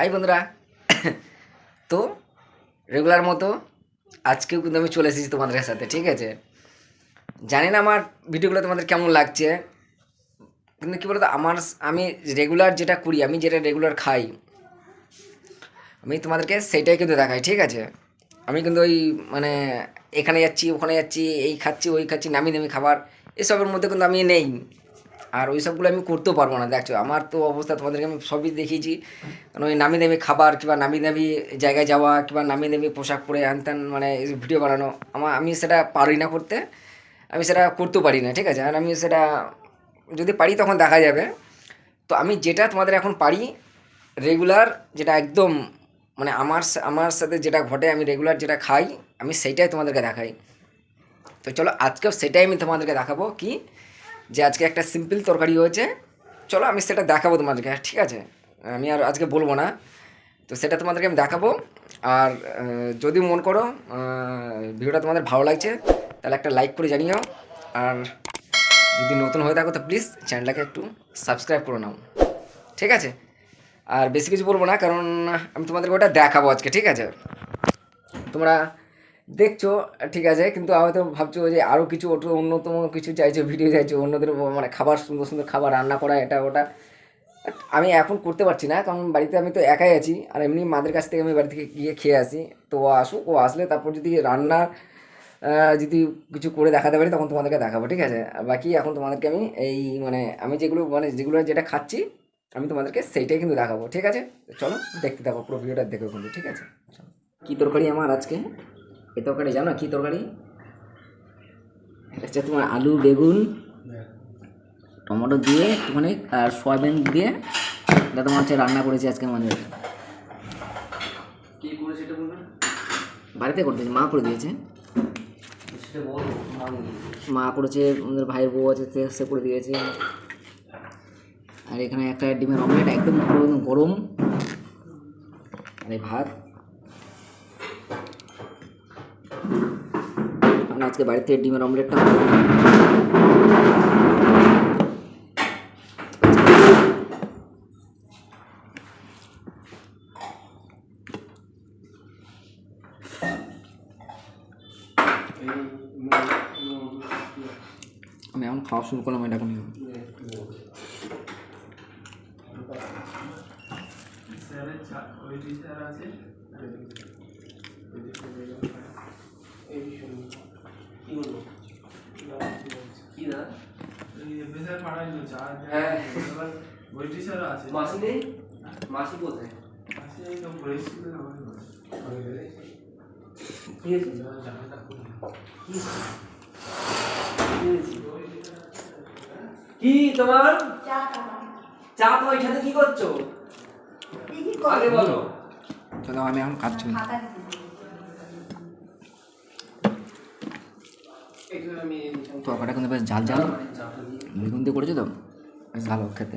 High বন্ধুরা। তো regular মতো আজকেও কিন্তু আমি চলে এসেছি তোমাদের সাথে, ঠিক আছে? জানি না আমার ভিডিওগুলো তোমাদের কেমন লাগছে। কিন্তু কী বলতো, আমার আমি রেগুলার যেটা করি, আমি যেটা রেগুলার খাই, আমি তোমাদেরকে সেইটাই কিন্তু দেখাই, ঠিক আছে? আমি কিন্তু ওই মানে এখানে যাচ্ছি, ওখানে যাচ্ছি, এই খাচ্ছি, ওই খাচ্ছি, নামি দামি খাবার, এসবের মধ্যে কিন্তু আমি নেই। আর ওই সবগুলো আমি করতেও পারব না, দেখছ। আমার তো অবস্থা তোমাদেরকে আমি সবই দেখিয়েছি। কারণ ওই নামি দামি খাবার কিংবা নামি দামি জায়গায় যাওয়া কিংবা নামি দামি পোশাক পরে হ্যান ত্যান মানে ভিডিও বানানো, আমার, আমি সেটা পারি না করতে। আমি সেটা করতেও পারি না, ঠিক আছে? আর আমি সেটা, যদি পারি তখন দেখা যাবে। তো আমি যেটা তোমাদের এখন পারি রেগুলার যেটা একদম মানে আমার আমার সাথে যেটা ঘটে, আমি রেগুলার যেটা খাই, আমি সেইটাই তোমাদেরকে দেখাই। তো চলো, আজকেও সেটাই আমি তোমাদেরকে দেখাবো কি যে আজকে একটা সিম্পল তরকারি হয়েছে। চলো আমি সেটা দেখাবো তোমাদেরকে, ঠিক আছে? আমি আর আজকে বলব না। তো সেটা তোমাদেরকে আমি দেখাবো। আর যদি মন করো ভিডিওটা তোমাদের ভালো লাগছে, তাহলে একটা লাইক করে জানিও। আর যদি নতুন হয়ে থাকো, তো প্লিজ চ্যানেলটাকে একটু সাবস্ক্রাইব করে নাও। ঠিক আছে? আর বেশি কিছু বলব না, কারণ আমি তোমাদেরকে ওটা দেখাবো আজকে, ঠিক আছে? তোমরা দেখছ, ঠিক আছে, কিন্তু হয়তো ভাবছ যে আরও কিছু ওটা অন্যতম কিছু চাইছো ভিডিও চাইছো, অন্যদের মানে খাবার, সুন্দর সুন্দর খাবার রান্না করা, এটা, ওটা। আমি এখন করতে পারছি না, কারণ বাড়িতে আমি তো একাই আছি, আর এমনি মাদের কাছ থেকে আমি বাড়ি থেকে গিয়ে খেয়ে আসি। তো ও আসুক, ও আসলে তারপর যদি রান্নার যদি কিছু করে দেখাতে পারি, তখন তোমাদেরকে দেখাবো, ঠিক আছে? বাকি এখন তোমাদেরকে আমি এই মানে আমি যেগুলো মানে যেগুলো যেটা খাচ্ছি, আমি তোমাদেরকে সেইটাই কিন্তু দেখাবো, ঠিক আছে? চলো, দেখতে থাকো, পুরো ভিডিওটা দেখো কিন্তু, ঠিক আছে। কী তরকারি আমার আজকে? এই তরকারি জানো কি তরকারি? হচ্ছে তোমার আলু বেগুন টমেটো দিয়ে একটুখানি আর সয়াবিন দিয়ে এটা তোমার হচ্ছে রান্না করেছি আজকে মানে বলবেন বাড়িতে করতেছি মা করে দিয়েছে। মা করেছে আমাদের ভাইয়ের বউ আছে সে- সে করে দিয়েছে। আর এখানে একটা ডিমের অমলেট একদম পুরো গরম। আর ভাত। কারণ আজকে বাড়িতে ডিমের অমলেটটা। আমি এখন খাওয়া শুরু করলাম এটা এখন বলব কি না? হ্যাঁ। মাসি নেই? মাসি কোথায়? কি? কি? তোমার? চা তো ওইখানে কি করছ? আগে বলো। চলো আমি এখন খাচ্ছি। তরকারিটা কিন্তু বেশ ঝাল ঝাল? বেগুন দিয়ে করেছ তো? বেশ ভালো খেতে।